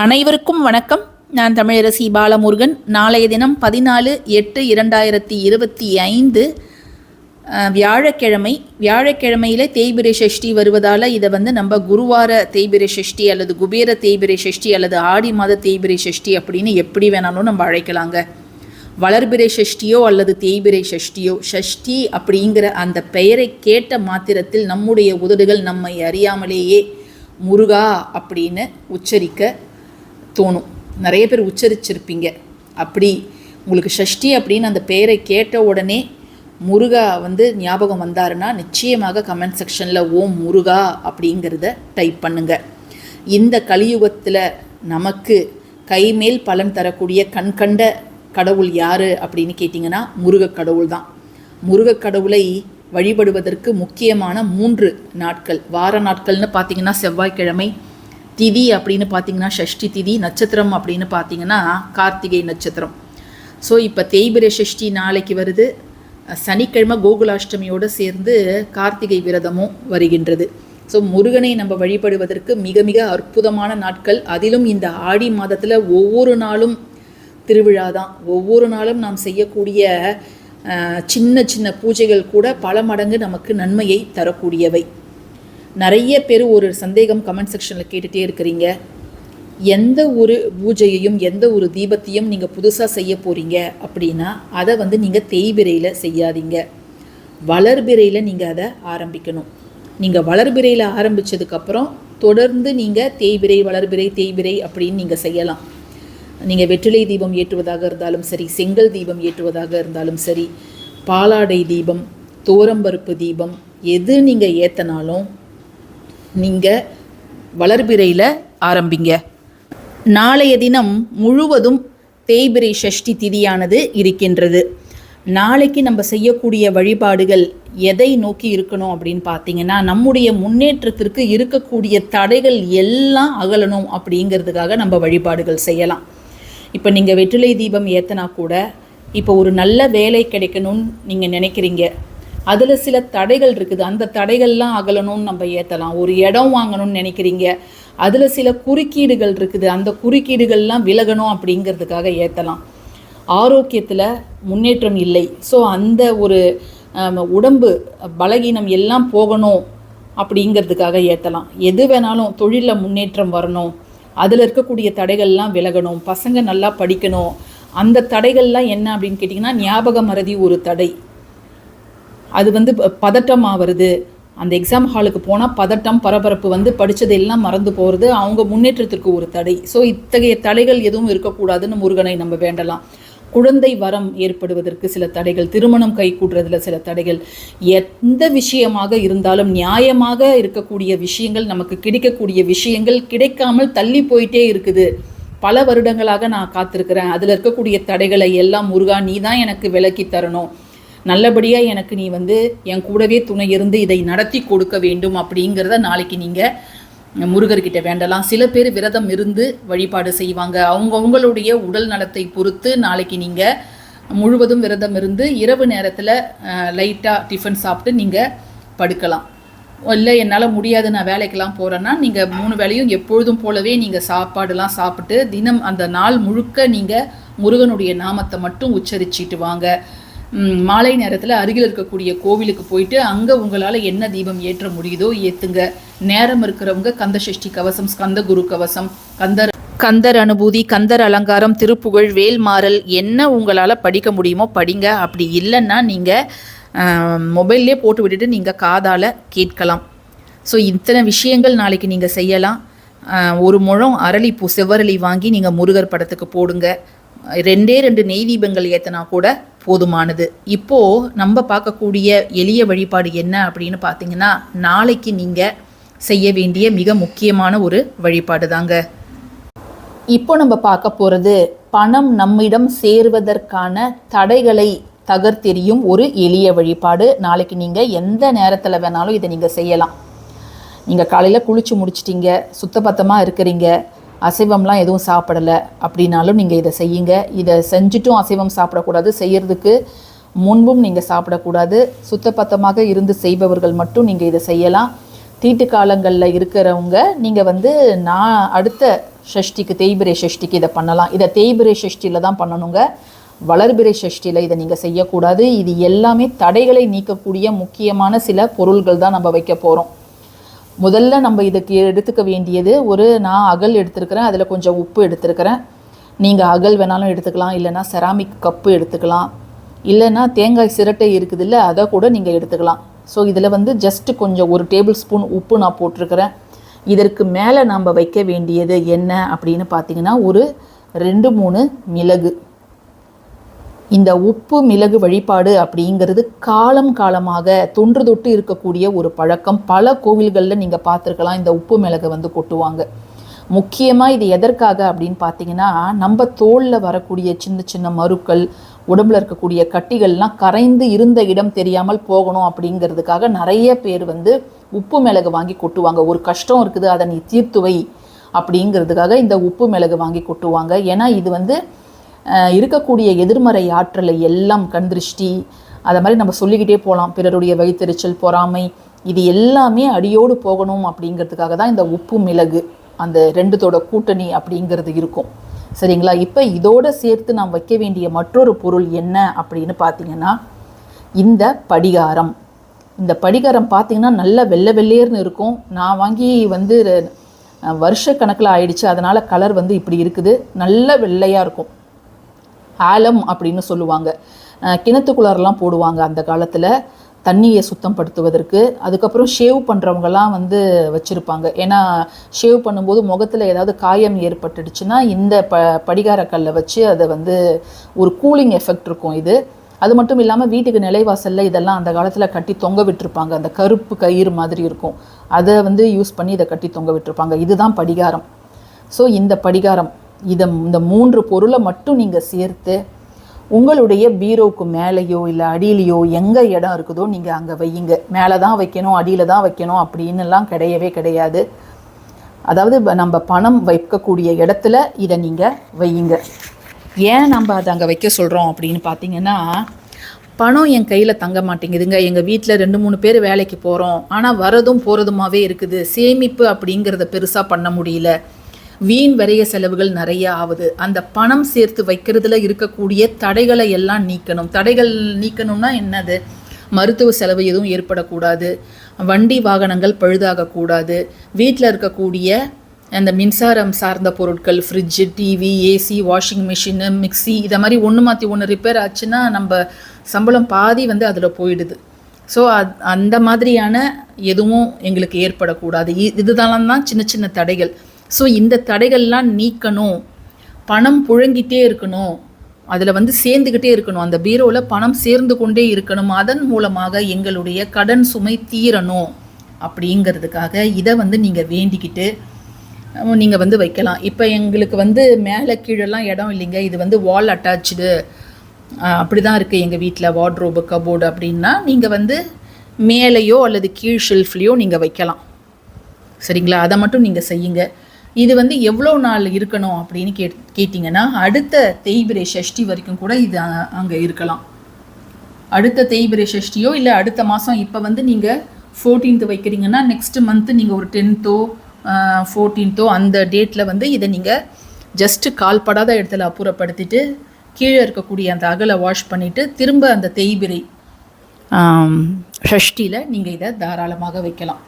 அனைவருக்கும் வணக்கம். நான் தமிழரசி பாலமுருகன். நாளைய தினம் பதினாலு எட்டு இரண்டாயிரத்தி இருபத்தி ஐந்து வியாழக்கிழமை. வியாழக்கிழமையிலே தேய்பிரை சஷ்டி வருவதால் இதை வந்து நம்ம குருவார தேய்பிரை சஷ்டி அல்லது குபேர தேய்பிரை சஷ்டி அல்லது ஆடி மாத தேய்பிரை சஷ்டி அப்படின்னு எப்படி வேணாலும் நம்ம அழைக்கலாங்க. வளர்பிறை சஷ்டியோ அல்லது தேய்பிரை சஷ்டியோ சஷ்டி அப்படிங்கிற அந்த பெயரை கேட்ட மாத்திரத்தில் நம்முடைய உதடுகள் நம்மை அறியாமலேயே முருகா அப்படின்னு உச்சரிக்க தோணும். நிறைய பேர் உச்சரிச்சிருப்பீங்க. அப்படி உங்களுக்கு ஷஷ்டி அப்படின்னு அந்த பெயரை கேட்ட உடனே முருகா வந்து ஞாபகம் வந்தாருன்னா நிச்சயமாக கமெண்ட் செக்ஷனில் ஓம் முருகா அப்படிங்கிறத டைப் பண்ணுங்கள் இந்த கலியுகத்தில் நமக்கு கைமேல் பலன் தரக்கூடிய கண்கண்ட கடவுள் யார் அப்படின்னு கேட்டிங்கன்னா முருக கடவுள் தான். முருகக் கடவுளை வழிபடுவதற்கு முக்கியமான மூன்று நாட்கள். வார நாட்கள்னு பார்த்தீங்கன்னா செவ்வாய்க்கிழமை திதி அப்படின்னு பார்த்தீங்கன்னா ஷஷ்டி திதி நட்சத்திரம் அப்படின்னு பார்த்தீங்கன்னா கார்த்திகை நட்சத்திரம். ஸோ இப்போ தேய்பிர சஷ்டி நாளைக்கு வருது. சனிக்கிழமை கோகுலாஷ்டமியோடு சேர்ந்து கார்த்திகை விரதமும் வருகின்றது. ஸோ முருகனை நம்ம வழிபடுவதற்கு மிக மிக அற்புதமான நாட்கள். அதிலும் இந்த ஆடி மாதத்தில் ஒவ்வொரு நாளும் திருவிழா தான். ஒவ்வொரு நாளும் நாம் செய்யக்கூடிய சின்ன சின்ன பூஜைகள் கூட பல மடங்கு நமக்கு நன்மையை தரக்கூடியவை. நிறைய பேர் ஒரு சந்தேகம் கமெண்ட் செக்ஷனில் கேட்டுகிட்டே இருக்கிறீங்க. எந்த ஒரு பூஜையையும் எந்த ஒரு தீபத்தையும் நீங்கள் புதுசாக செய்ய போகிறீங்க அப்படின்னா அதை வந்து நீங்கள் தேய்பிரையில் செய்யாதீங்க. வளர்பிறையில் நீங்கள் அதை ஆரம்பிக்கணும். நீங்கள் வளர்பிறையில் ஆரம்பித்ததுக்கப்புறம் தொடர்ந்து நீங்கள் தேய்பிரை வளர்பிறை தேய்பிரை அப்படின்னு நீங்கள் செய்யலாம். நீங்கள் வெற்றிலை தீபம் ஏற்றுவதாக இருந்தாலும் சரி செங்கல் தீபம் ஏற்றுவதாக இருந்தாலும் சரி பாலாடை தீபம் தோரம்பருப்பு தீபம் எது நீங்கள் ஏற்றினாலும் நீங்கள் வளர்பிறையில் ஆரம்பிங்க. நாளைய தினம் முழுவதும் தேய்பிரை சஷ்டி திதியானது இருக்கின்றது. நாளைக்கு நம்ம செய்யக்கூடிய வழிபாடுகள் எதை நோக்கி இருக்கணும் அப்படின்னு பார்த்தீங்கன்னா நம்முடைய முன்னேற்றத்திற்கு இருக்கக்கூடிய தடைகள் எல்லாம் அகலணும் அப்படிங்கிறதுக்காக நம்ம வழிபாடுகள் செய்யலாம். இப்போ நீங்கள் வெற்றிலை தீபம் ஏற்றினா கூட இப்போ ஒரு நல்ல வேலை கிடைக்கணும்னு நீங்கள் நினைக்கிறீங்க. அதில் சில தடைகள் இருக்குது. அந்த தடைகள்லாம் அகலணும்னு நம்ம ஏற்றலாம் ஒரு இடம் வாங்கணும்னு நினைக்கிறீங்க. அதில் சில குறுக்கீடுகள் இருக்குது. அந்த குறுக்கீடுகள்லாம் விலகணும் அப்படிங்கிறதுக்காக ஏற்றலாம் ஆரோக்கியத்தில் முன்னேற்றம் இல்லை. ஸோ அந்த ஒரு உடம்பு பலகீனம் எல்லாம் போகணும் அப்படிங்கிறதுக்காக ஏற்றலாம் எது வேணாலும் தொழிலில் முன்னேற்றம் வரணும். அதில் இருக்கக்கூடிய தடைகள்லாம் விலகணும். பசங்க நல்லா படிக்கணும். அந்த தடைகள்லாம் என்ன அப்படின்னு கேட்டிங்கன்னா ஞாபக மறதி ஒரு தடை. அது வந்து பதட்டம் ஆகிறது அந்த எக்ஸாம் ஹாலுக்கு போனால் பதட்டம் பரபரப்பு வந்து படித்தது எல்லாம் மறந்து போகிறது அவங்க முன்னேற்றத்திற்கு ஒரு தடை. ஸோ இத்தகைய தடைகள் எதுவும் இருக்கக்கூடாதுன்னு முருகனை நம்ம வேண்டலாம். குழந்தை வரம் ஏற்படுவதற்கு சில தடைகள் திருமணம் கை கூடுறதுல சில தடைகள். எந்த விஷயமாக இருந்தாலும் நியாயமாக இருக்கக்கூடிய விஷயங்கள் நமக்கு கிடைக்கக்கூடிய விஷயங்கள் கிடைக்காமல் தள்ளி போயிட்டே இருக்குது. பல வருடங்களாக நான் காத்திருக்கிறேன். அதில் இருக்கக்கூடிய தடைகளை எல்லாம் முருகா நீ தான் எனக்கு விலக்கி தரணும். நல்லபடியாக எனக்கு நீ வந்து என் கூடவே துணை இருந்து இதை நடத்தி கொடுக்க வேண்டும் அப்படிங்கிறத நாளைக்கு நீங்கள் முருகர்கிட்ட வேண்டலாம். சில பேர் விரதம் இருந்து வழிபாடு செய்வாங்க. அவங்க அவங்களுடைய உடல் நலத்தை பொறுத்து நாளைக்கு நீங்கள் முழுவதும் விரதம் இருந்து இரவு நேரத்தில் லைட்டாக டிஃபன் சாப்பிட்டு நீங்கள் படுக்கலாம். இல்லை என்னால் முடியாது நான் வேலைக்கெல்லாம் போகிறேன்னா நீங்கள் மூணு வேளையும் எப்பொழுதும் போலவே நீங்கள் சாப்பாடுலாம் சாப்பிட்டு தினம் அந்த நாள் முழுக்க நீங்கள் முருகனுடைய நாமத்தை மட்டும் உச்சரிச்சிட்டு வாங்க. மாலை நேரத்தில் அருகில் இருக்கக்கூடிய கோவிலுக்கு போயிட்டு அங்கே உங்களால் என்ன தீபம் ஏற்ற முடியுதோ ஏற்றுங்க நேரம் இருக்கிறவங்க கந்த சஷ்டி கவசம் ஸ்கந்த குரு கவசம் கந்தர் கந்தர் அனுபூதி கந்தர் அலங்காரம் திருப்புகழ் வேல்மாறல் என்ன உங்களால் படிக்க முடியுமோ படிங்க. அப்படி இல்லைன்னா நீங்கள் மொபைல்லே போட்டு விட்டுட்டு நீங்கள் காதால் கேட்கலாம். ஸோ இத்தனை விஷயங்கள் நாளைக்கு நீங்கள் செய்யலாம். ஒரு முழம் அரளிப்பூ செவ்வரளி வாங்கி நீங்கள் முருகர் படத்துக்கு போடுங்க. ரெண்டே ரெண்டு நெய் தீபங்கள் ஏற்றினா கூட போதுமானது. இப்போது நம்ம பார்க்கக்கூடிய எளிய வழிபாடு என்ன அப்படின்னு பார்த்தீங்கன்னா நாளைக்கு நீங்கள் செய்ய வேண்டிய மிக முக்கியமான ஒரு வழிபாடு தாங்க. இப்போ நம்ம பார்க்க போகிறது பணம் நம்மிடம் சேருவதற்கான தடைகளை தகர்த்தெறியும் ஒரு எளிய வழிபாடு. நாளைக்கு நீங்கள் எந்த நேரத்தில் வேணாலும் இதை நீங்கள் செய்யலாம். நீங்கள் காலையில் குளிச்சு முடிச்சிட்டீங்க சுத்தபத்தமாக இருக்கிறீங்க அசைவம்லாம் எதுவும் சாப்பிடலை அப்படின்னாலும் நீங்கள் இதை செய்யுங்க. இதை செஞ்சுட்டும் அசைவம் சாப்பிடக்கூடாது. செய்கிறதுக்கு முன்பும் நீங்கள் சாப்பிடக்கூடாது. சுத்தபத்தமாக இருந்து செய்பவர்கள் மட்டும் நீங்கள் இதை செய்யலாம். தீட்டு காலங்களில் இருக்கிறவங்க நீங்கள் வந்து நான் அடுத்த ஷஷ்டிக்கு தேய்பிரை ஷஷ்டிக்கு இதை பண்ணலாம். இதை தேய்பிரை ஷஷ்டியில் தான் பண்ணணுங்க. வளர்பிறை ஷஷ்டியில் இதை நீங்கள் செய்யக்கூடாது. இது எல்லாமே தடைகளை நீக்கக்கூடிய முக்கியமான சில பொருள்கள் தான் நம்ம வைக்க போகிறோம் முதல்ல நம்ம இதுக்கு எடுத்துக்க வேண்டியது ஒரு நான் அகல் எடுத்துருக்கிறேன் அதில் கொஞ்சம் உப்பு எடுத்துருக்கிறேன். நீங்கள் அகல் வேணாலும் எடுத்துக்கலாம் இல்லைன்னா செராமிக் கப்பு எடுத்துக்கலாம். இல்லைன்னா தேங்காய் சிரட்டை இருக்குது இல்லை அதை கூட நீங்கள் எடுத்துக்கலாம். ஸோ இதில் வந்து ஜஸ்ட்டு கொஞ்சம் ஒரு டேபிள் ஸ்பூன் உப்பு நான் போட்டிருக்கிறேன். இதற்கு மேலே நம்ம வைக்க வேண்டியது என்ன அப்படின்னு பார்த்தீங்கன்னா ஒரு ரெண்டு மூணு மிளகு. இந்த உப்பு மிளகு வழிபாடு அப்படிங்கிறது காலம் காலமாக தொன்று தொட்டு இருக்கக்கூடிய ஒரு பழக்கம். பல கோவில்களில் நீங்கள் பார்த்துருக்கலாம் இந்த உப்பு மிளகு வந்து கொட்டுவாங்க. முக்கியமாக இது எதற்காக அப்படின்னு பார்த்தீங்கன்னா நம்ம தோலில் வரக்கூடிய சின்ன சின்ன மருக்கள் உடம்புல இருக்கக்கூடிய கட்டிகள்லாம் கரைந்து இருந்த இடம் தெரியாமல் போகணும் அப்படிங்கிறதுக்காக நிறைய பேர் வந்து உப்பு மிளகு வாங்கி கொட்டுவாங்க. ஒரு கஷ்டம் இருக்குது அதை நீ தீர்த்துவை அப்படிங்கிறதுக்காக இந்த உப்பு மிளகு வாங்கி கொட்டுவாங்க. ஏன்னா இது வந்து இருக்கக்கூடிய எதிர்மறை ஆற்றலை எல்லாம் கண் திருஷ்டி அதை மாதிரி நம்ம சொல்லிக்கிட்டே போகலாம் பிறருடைய வயிற்றுச்சல் பொறாமை இது எல்லாமே அடியோடு போகணும் அப்படிங்கிறதுக்காக தான் இந்த உப்பு மிளகு அந்த ரெண்டுத்தோட கூட்டணி அப்படிங்கிறது இருக்கும். சரிங்களா? இப்போ இதோடு சேர்த்து நாம் வைக்க வேண்டிய மற்றொரு பொருள் என்ன அப்படின்னு பார்த்தீங்கன்னா இந்த படிகாரம். இந்த படிகாரம் பார்த்திங்கன்னா நல்ல வெள்ளை வெள்ளையர்னு இருக்கும். நான் வாங்கி வந்து வருஷ வருஷக்கணக்கில் ஆயிடுச்சு. அதனால் கலர் வந்து இப்படி இருக்குது. நல்ல வெள்ளையாக இருக்கும். ஆலம் அப்படின்னு சொல்லுவாங்க. கிணத்துக்குள்ளாரெல்லாம் போடுவாங்க அந்த காலத்தில். தண்ணியை சுத்தம் படுத்துவதற்கு அதுக்கப்புறம் ஷேவ் பண்ணுறவங்கலாம் வந்து வச்சுருப்பாங்க. ஏன்னா ஷேவ் பண்ணும்போது முகத்தில் ஏதாவது காயம் ஏற்பட்டுடுச்சுன்னா இந்த ப படிகாரக்கல்லை வச்சு அதை வந்து ஒரு கூலிங் எஃபெக்ட் இருக்கும் இது. அது மட்டும் இல்லாமல் வீட்டுக்கு நிலைவாசலில் இதெல்லாம் அந்த காலத்தில் கட்டி தொங்க விட்டுருப்பாங்க. அந்த கருப்பு கயிறு மாதிரி இருக்கும். அதை வந்து யூஸ் பண்ணி இதை கட்டி தொங்க விட்டுருப்பாங்க. இதுதான் படிகாரம். ஸோ இந்த படிகாரம். இதை இந்த மூன்று பொருளை மட்டும் நீங்கள் சேர்த்து உங்களுடைய பீரோவுக்கு மேலேயோ இல்லை அடியிலையோ எங்கே இடம் இருக்குதோ நீங்கள் அங்கே வையுங்க. மேலே தான் வைக்கணும் அடியில் தான் வைக்கணும் அப்படின்னுலாம் கிடையவே கிடையாது. அதாவது நம்ம பணம் வைக்கக்கூடிய இடத்துல இதை நீங்கள் வையுங்க. ஏன் நம்ம அதை அங்கே வைக்க சொல்கிறோம் அப்படின்னு பார்த்தீங்கன்னா பணம் என் கையில் தங்க மாட்டேங்குதுங்க. எங்கள் வீட்டில் ரெண்டு மூணு பேர் வேலைக்கு போகிறோம் ஆனால் வரதும் போகிறதுமாவே இருக்குது. சேமிப்பு அப்படிங்கிறத பெருசாக பண்ண முடியல. வீண் விரைய செலவுகள் நிறைய ஆகுது. அந்த பணம் சேர்த்து வைக்கிறதுல இருக்கக்கூடிய தடைகளை எல்லாம் நீக்கணும். தடைகள் நீக்கணும்னா என்னது? மருத்துவ செலவு எதுவும் ஏற்படக்கூடாது. வண்டி வாகனங்கள் பழுதாகக்கூடாது. வீட்டில் இருக்கக்கூடிய அந்த மின்சாரம் சார்ந்த பொருட்கள் fridge TV AC washing machine mixie இதை மாதிரி ஒன்று மாற்றி ஒன்று ரிப்பேர் ஆச்சுன்னா நம்ம சம்பளம் பாதி வந்து அதில் போயிடுது. ஸோ அந்த மாதிரியான எதுவும் எங்களுக்கு ஏற்படக்கூடாது. இதுதான் தான் சின்ன சின்ன தடைகள். ஸோ இந்த தடைகள்லாம் நீக்கணும். பணம் புழங்கிட்டே இருக்கணும். அதில் வந்து சேர்ந்துக்கிட்டே இருக்கணும். அந்த பீரோவில் பணம் சேர்ந்து கொண்டே இருக்கணும். அதன் மூலமாக எங்களுடைய கடன் சுமை தீரணும் அப்படிங்கிறதுக்காக இதை வந்து நீங்கள் வேண்டிக்கிட்டு நீங்கள் வந்து வைக்கலாம். இப்போ எங்களுக்கு வந்து மேலே கீழெல்லாம் இடம் இல்லைங்க. இது வந்து வால் அட்டாச்சு அப்படி தான் இருக்குது எங்கள் வீட்டில் வார்ட்ரோபு கபோர்டு அப்படின்னா நீங்கள் வந்து மேலேயோ அல்லது கீழ் ஷெல்ஃப்லேயோ நீங்கள் வைக்கலாம். சரிங்களா? அதை மட்டும் நீங்கள் செய்யுங்க. இது வந்து எவ்வளோ நாள் இருக்கணும் அப்படின்னு கேட் கேட்டிங்கன்னா அடுத்த தேய்பிரை ஷஷ்டி வரைக்கும் கூட இது அங்கே இருக்கலாம். அடுத்த தேய்பிரை ஷஷ்டியோ இல்லை அடுத்த மாதம் இப்போ வந்து நீங்கள் ஃபோர்டீன்த்து வைக்கிறீங்கன்னா நெக்ஸ்ட் மந்த்து நீங்கள் ஒரு டென்த்தோ ஃபோர்டீன்த்தோ அந்த டேட்டில் வந்து இதை நீங்கள் ஜஸ்ட்டு கால்படாத இடத்துல அப்புறப்படுத்திட்டு கீழே இருக்கக்கூடிய அந்த அகலை வாஷ் பண்ணிவிட்டு திரும்ப அந்த தேய்பிரை ஷஷ்டியில் நீங்கள் இதை தாராளமாக வைக்கலாம்.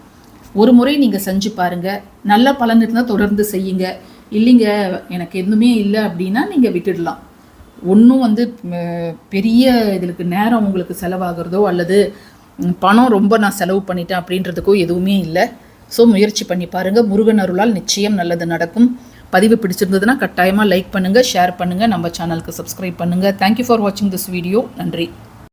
ஒரு முறை நீங்கள் செஞ்சு பாருங்கள் நல்ல பலன் இருந்தால் தொடர்ந்து செய்யுங்க. இல்லைங்க எனக்கு எதுவுமே இல்லை அப்படின்னா நீங்கள் விட்டுடலாம். ஒன்றும் வந்து பெரிய இதுக்கு நேரம் உங்களுக்கு செலவாகிறதோ அல்லது பணம் ரொம்ப நான் செலவு பண்ணிட்டேன் அப்படின்றதுக்கோ எதுவுமே இல்லை. ஸோ முயற்சி பண்ணி பாருங்கள் முருகன் அருளால் நிச்சயம் நல்லது நடக்கும். பதிவு பிடிச்சிருந்ததுன்னா கட்டாயமாக லைக் பண்ணுங்கள் ஷேர் பண்ணுங்கள் நம்ம சேனலுக்கு சப்ஸ்கிரைப் பண்ணுங்கள் தேங்க்யூ ஃபார் வாட்சிங் திஸ் வீடியோ நன்றி.